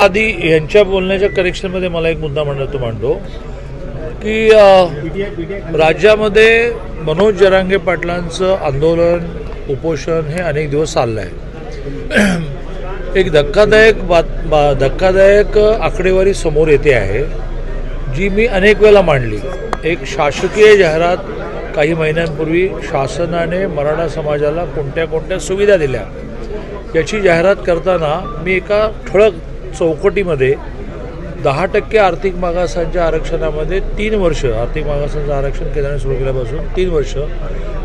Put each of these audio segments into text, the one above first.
आधी यांच्या बोलण्याच्या करेक्शनमध्ये मला एक मुद्दा म्हणतो मांडतो की राज्यामध्ये मनोज जरांगे पाटलांचं आंदोलन उपोषण हे अनेक दिवस चाललं आहे एक धक्कादायक बात बा धक्कादायक आकडेवारी समोर येते आहे जी मी अनेक वेळेला मांडली. एक शासकीय जाहिरात काही महिन्यांपूर्वी शासनाने मराठा समाजाला कोणत्या कोणत्या सुविधा दिल्या याची जाहिरात करताना मी एका ठळक चौकटीमध्ये दहा टक्के आर्थिक मागासांच्या आरक्षणामध्ये तीन वर्ष आर्थिक मागासांचं आरक्षण केंद्राने सुरू केल्यापासून तीन वर्ष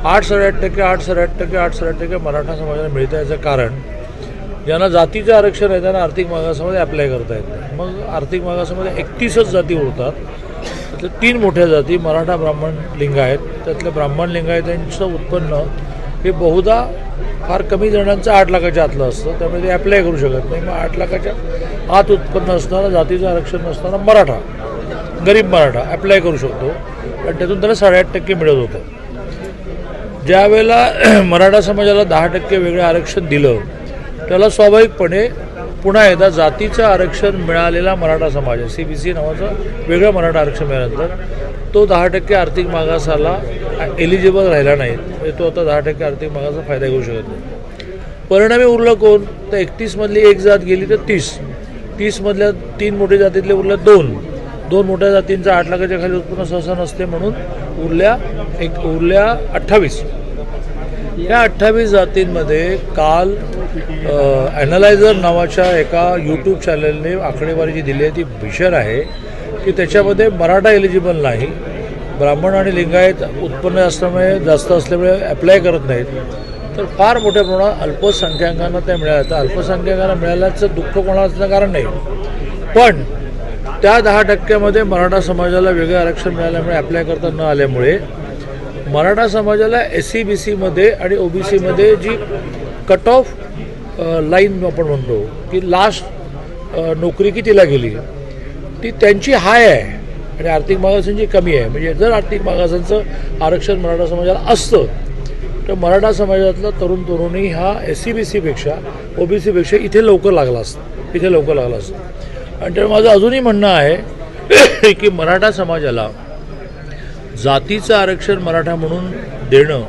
आठ साडेआठ टक्के आठ साडेआठ टक्के आठ साडेआठ टक्के मराठा समाजाला मिळतं याचं कारण ज्यांना जातीचं आरक्षण आहे त्यांना आर्थिक मागासामध्ये अप्लाय करता येत मग आर्थिक मागासामध्ये एकतीसच जाती उरतात. त्यातल्या तीन मोठ्या जाती मराठा ब्राह्मण लिंगायत त्यातल्या ब्राह्मण लिंगायतांचं उत्पन्न हे बहुधा फार कमी जणांचं आठ लाखाच्या आतलं असतं. त्यामुळे ते अप्लाय करू शकत नाही. मग आठ लाखाच्या आत उत्पन्न असणारा जातीचं आरक्षण नसताना मराठा गरीब मराठा अप्लाय करू शकतो. आणि त्यातून त्याला साडेआठ टक्के मिळत होतं. ज्यावेळेला मराठा समाजाला दहा टक्के वेगळं आरक्षण दिलं त्याला स्वाभाविकपणे पुन्हा एकदा जातीचं आरक्षण मिळालेला मराठा समाज आहे. सी बी सी नावाचं वेगळं मराठा आरक्षण मिळाल्यानंतर तो दहा टक्के आर्थिक मागासाला एलिजिबल राहिला नाही. म्हणजे तो आता दहा टक्के आर्थिक मागाचा फायदा घेऊ शकत नाही. परिणामी उरलं कोण? तर एकतीसमधली एक जात गेली तर तीस. तीसमधल्या तीन मोठ्या जातीतले उरल्या दोन. दोन मोठ्या जातींचं आठ लाखाच्या खाली उत्पन्न सहसा नसते म्हणून उरल्या एक उरल्या अठ्ठावीस. या अठ्ठावीस जातींमध्ये काल ॲनालायझर नावाच्या एका यूट्यूब चॅनलने आकडेवारी जी दिली आहे. ती भीषण आहे. की त्याच्यामध्ये मराठा एलिजिबल नाही. ब्राह्मण आणि लिंगायत उत्पन्न असल्यामुळे जास्त असल्यामुळे अप्लाय करत नाहीत. तर फार मोठ्या प्रमाणात अल्पसंख्याकांना ते मिळालं. तर अल्पसंख्याकांना मिळाल्याचं दुःख कोणाचं कारण नाही. पण त्या दहा टक्क्यामध्ये मराठा समाजाला वेगळं आरक्षण मिळाल्यामुळे अप्लाय करता न आल्यामुळे मराठा समाजाला एस सी बी सीमध्ये आणि ओ बी सीमध्ये जी कट ऑफ लाईन आपण म्हणतो की लास्ट नोकरी कितीला गेली ती त्यांची हाय आहे आणि आर्थिक मागासांची कमी आहे. म्हणजे जर आर्थिक मागासांचं आरक्षण मराठा समाजाला असतं तर मराठा समाजातला तरुण तरुणी हा S C B सीपेक्षा O B सीपेक्षा इथे लवकर लागला असतं इथे लवकर लागला असतं आणि त्यामुळे माझं अजूनही म्हणणं आहे की मराठा समाजाला जातीचं आरक्षण मराठा म्हणून देणं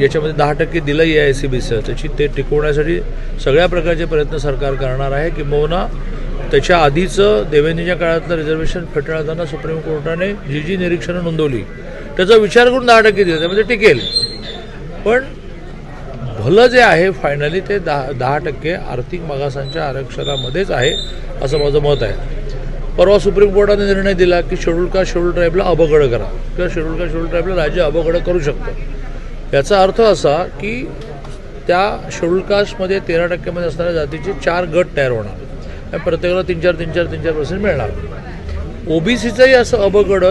याच्यामध्ये दहा टक्के दिलंही आहे एस सी बी सीचं त्याची ते टिकवण्यासाठी सगळ्या प्रकारचे प्रयत्न सरकार करणार आहे किंबहुना त्याच्या आधीचं देवेंद्रच्या काळातलं रिझर्वेशन फेटाळताना सुप्रीम कोर्टाने जी जी निरीक्षणं नोंदवली त्याचा विचार करून दहा टक्के दिलं त्यामध्ये टिकेल. पण भलं जे आहे फायनली ते दहा दहा टक्के आर्थिक मागासांच्या आरक्षणामध्येच आहे असं माझं मत आहे. परवा सुप्रीम कोर्टाने निर्णय दिला की शेड्यूल का शेड्यूल ट्राईबला अबगड करा किंवा शेड्यूल का शेड्यूल ट्राईबला राज्य अबगड करू शकतं. याचा अर्थ असा की त्या शेड्यूल कास्टमध्ये तेरा टक्क्यामध्ये असणाऱ्या जातीचे चार गट तयार होणार. आणि प्रत्येकाला तीन चार तीन चार तीन चार पर्सेंट मिळणार. ओबीसीचंही असं अबगड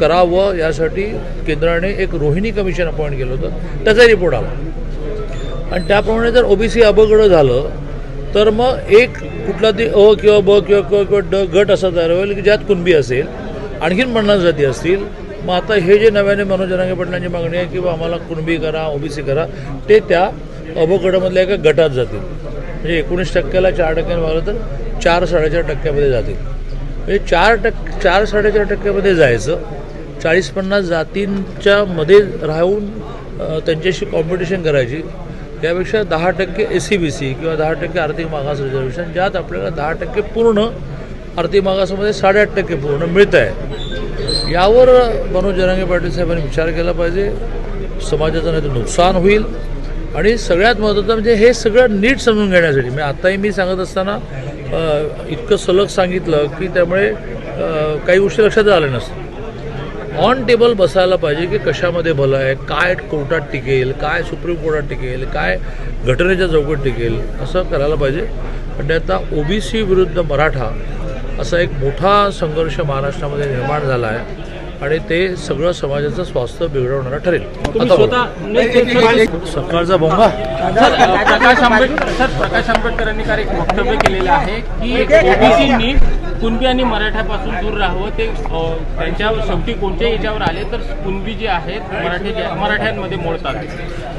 करावं यासाठी केंद्राने एक रोहिणी कमिशन अपॉइंट केलं होतं. त्याचा रिपोर्ट आला. आणि त्याप्रमाणे जर ओबीसी अबगड झालं तर मग एक कुठला ते अ किंवा ब किंवा क किंवा ड गट असा तयार होईल की ज्यात कुणबी असेल आणखीन पन्नास जाती असतील. मग आता हे जे नव्याने मनोज जरांगे पाटलांची मागणी आहे की आम्हाला कुणबी करा ओबीसी करा ते त्या अबगडामधल्या एका गटात जातील. म्हणजे एकोणीस टक्क्याला चार टक्क्याने मागलं तर चार साडेचार टक्क्यामध्ये जातील. म्हणजे चार टक्के चार साडेचार टक्क्यामध्ये जायचं चाळीस पन्नास जातींच्या मध्ये राहून त्यांच्याशी कॉम्पिटिशन करायची. त्यापेक्षा दहा टक्के ए सी बी सी किंवा दहा टक्के आर्थिक मागास रिझर्वेशन ज्यात आपल्याला दहा टक्के पूर्ण आर्थिक मागासामध्ये साडेआठ टक्के पूर्ण मिळतं आहे यावर मनोज जरांगे पाटील साहेबांनी विचार केला पाहिजे. समाजाचं नाही तर नुकसान होईल. आणि सगळ्यात महत्त्वाचं म्हणजे हे सगळं नीट समजून घेण्यासाठी. म्हणजे आत्ताही मी सांगत असताना इतकं सलग सांगितलं की त्यामुळे काही गोष्टी लक्षात आल्या नसतात. ऑन टेबल बसायला पाहिजे की कशामध्ये भलं आहे काय कोर्टात टिकेल काय सुप्रीम कोर्टात टिकेल काय घटनेच्या चौकट टिकेल असं करायला पाहिजे. पण आता ओबीसी विरुद्ध मराठा असा एक मोठा संघर्ष महाराष्ट्रामध्ये निर्माण झाला आहे आणि ते सगळं समाजाचं स्वास्थ्य बिघडवणारं ठरेल. सकाळचा बोंबा सर प्रकाश आंबेडकर सर प्रकाश आंबेडकरांनी काल एक वक्तव्य केलेलं आहे की ओबीसींनी कुणबी आणि मराठ्यापासून दूर राहावं ते त्यांच्या शेवटी कोणत्याही याच्यावर आले तर कुणबी जे आहेत मराठी जे मराठ्यांमध्ये मोडतात.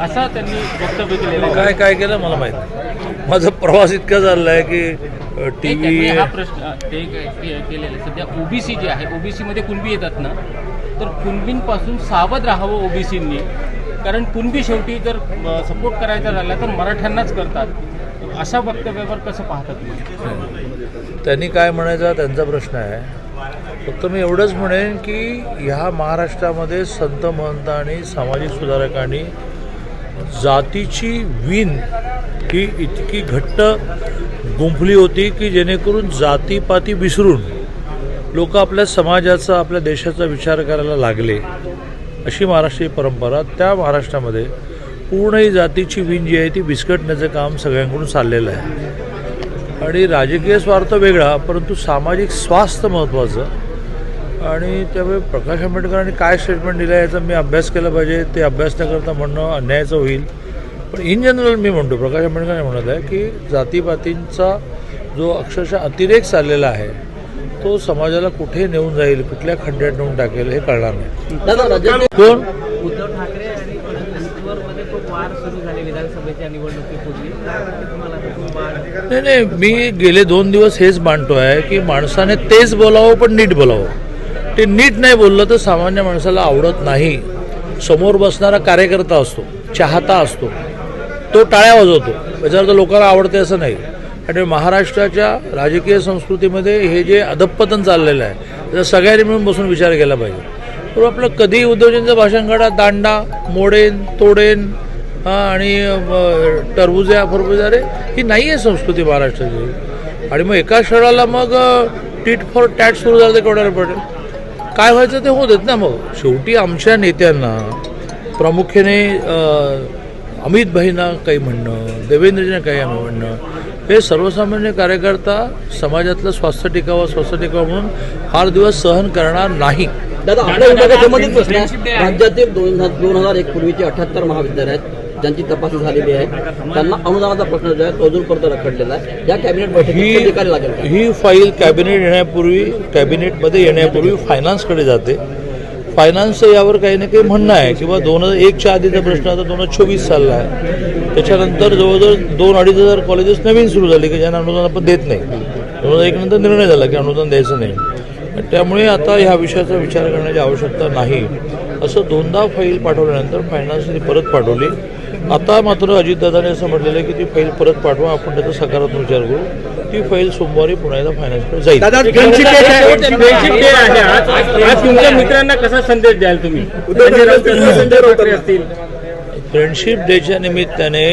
असं त्यांनी वक्तव्य केलेलं काय काय केलं मला माहीत माझा प्रवास इतका चालला आहे की टी व्ही हा प्रश्न ते केलेलं आहे. सध्या ओबीसी जे आहे ओबीसी मध्ये कुणबी येतात ना तर कुणबींपासून सावध राहावं ओबीसींनी. कारण कुणबी शेवटी जर सपोर्ट करायचा झाला तर मराठ्यांनाच करतात. अशा वक्तव्यावर कसं पाहतात त्यांनी काय म्हणायचा त्यांचा प्रश्न आहे. फक्त मी एवढंच म्हणेन की ह्या महाराष्ट्रामध्ये संत महंत आणि सामाजिक सुधारकांनी जातीची विण ही इतकी घट्ट गुंफली होती की जेणेकरून जातीपाती विसरून लोक आपल्या समाजाचा आपल्या देशाचा विचार करायला लागले अशी महाराष्ट्रीय परंपरा त्या महाराष्ट्रामध्ये पूर्ण ही जातीची विण जी आहे ती विस्कटण्याचं काम सगळ्यांकडून चाललेलं आहे. आणि राजकीय स्वार्थ वेगळा परंतु सामाजिक स्वास्थ्य महत्त्वाचं. आणि त्यामुळे प्रकाश आंबेडकरांनी काय स्टेटमेंट दिलं आहे याचा मी अभ्यास केला पाहिजे. ते अभ्यास न करता म्हणणं अन्यायाचं होईल. पण इन जनरल मी म्हणतो प्रकाश आंबेडकर म्हणत आहे की जातीपातींचा जो अक्षरशः अतिरेक चाललेला आहे तो समाजाला कुठे नेऊन जाईल कुठल्या खड्ड्यात नेऊन टाकेल हे कळणार नाही. कोण? सुरू विधानसभेच्या निवडणुकीपूर्वी. तुम्हाला नाही नाही मी गेले दोन दिवस हेच मांडतो आहे की माणसाने तेच बोलावं पण नीट बोलावं. ते नीट नाही बोललं तर सामान्य माणसाला आवडत नाही. समोर बसणारा कार्यकर्ता असतो चाहता असतो तो टाळ्या वाजवतो. जर तर लोकांना आवडते असं नाही. आणि महाराष्ट्राच्या राजकीय संस्कृतीमध्ये हे जे अधपतन चाललेलं आहे त्याचा सगळ्यांनी मिळून बसून विचार केला पाहिजे. तर आपलं कधी उद्धवजींचं भाषण काढा दांडा मोडेन तोडेन आणि टरबुजे टरबुजा ही नाही आहे संस्कृती महाराष्ट्राची. आणि मग एका क्षणाला मग टीट फॉर टॅट सुरू झालं ते कोणाला पडेल. काय व्हायचं ते होत आहेत ना मग. शेवटी आमच्या नेत्यांना प्रामुख्याने अमित भाईंना काही म्हणणं देवेंद्रजींना काही म्हणणं हे सर्वसामान्य कार्यकर्ता समाजातलं स्वास्थ्य टिकावं स्वास्थ्य टिकावं म्हणून फार दिवस सहन करणार नाही. दादा आपल्या विभागासंबंधित प्रश्न राज्यातील दोन दोन हजार एक पूर्वीचे अठ्याहत्तर महाविद्यालय आहेत. ज्यांची तपासणी झालेली आहे त्यांना अनुदानाचा प्रश्न जो आहे तो अजूनपर्यंत रखडलेला आहे. या कॅबिनेट बैठकीत ही निकाली लागेल? का? ही फाईल कॅबिनेट येण्यापूर्वी कॅबिनेटमध्ये येण्यापूर्वी फायनान्सकडे जाते. फायनान्सचं यावर काही ना काही म्हणणं आहे किंवा दोन हजार एकच्या आधीचा प्रश्न आता दोन हजार चोवीस सालला आहे. त्याच्यानंतर जवळजवळ दोन अडीच हजार कॉलेजेस नवीन सुरू झाली की ज्यांना अनुदान आपण देत नाही. दोन हजार एक नंतर निर्णय झाला की अनुदान द्यायचं नाही. त्यामुळे आता ह्या विषयाचा विचार करण्याची आवश्यकता नाही. असं दोनदा फाईल पाठवल्यानंतर फायनान्सने परत पाठवली. आता मात्र अजितदादाने असं म्हटलेलं आहे की ती फाईल परत पाठवा आपण त्याचा सकारात्मक विचार करू. ती फाईल सोमवारी पुन्हा एकदा फायनान्सकडे जाईल. आज तुमच्या मित्रांना कसा संदेश द्याल तुम्ही? फ्रेंडशिप डेच्या निमित्ताने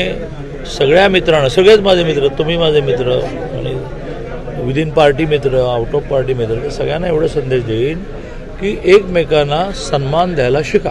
सगळ्या मित्रांना सगळेच माझे मित्र तुम्ही माझे मित्र आणि विदिन पार्टी मित्र आउट ऑफ पार्टी मित्र सगळ्यांना एवढा संदेश देईन की एकमेकांना सन्मान द्यायला शिका.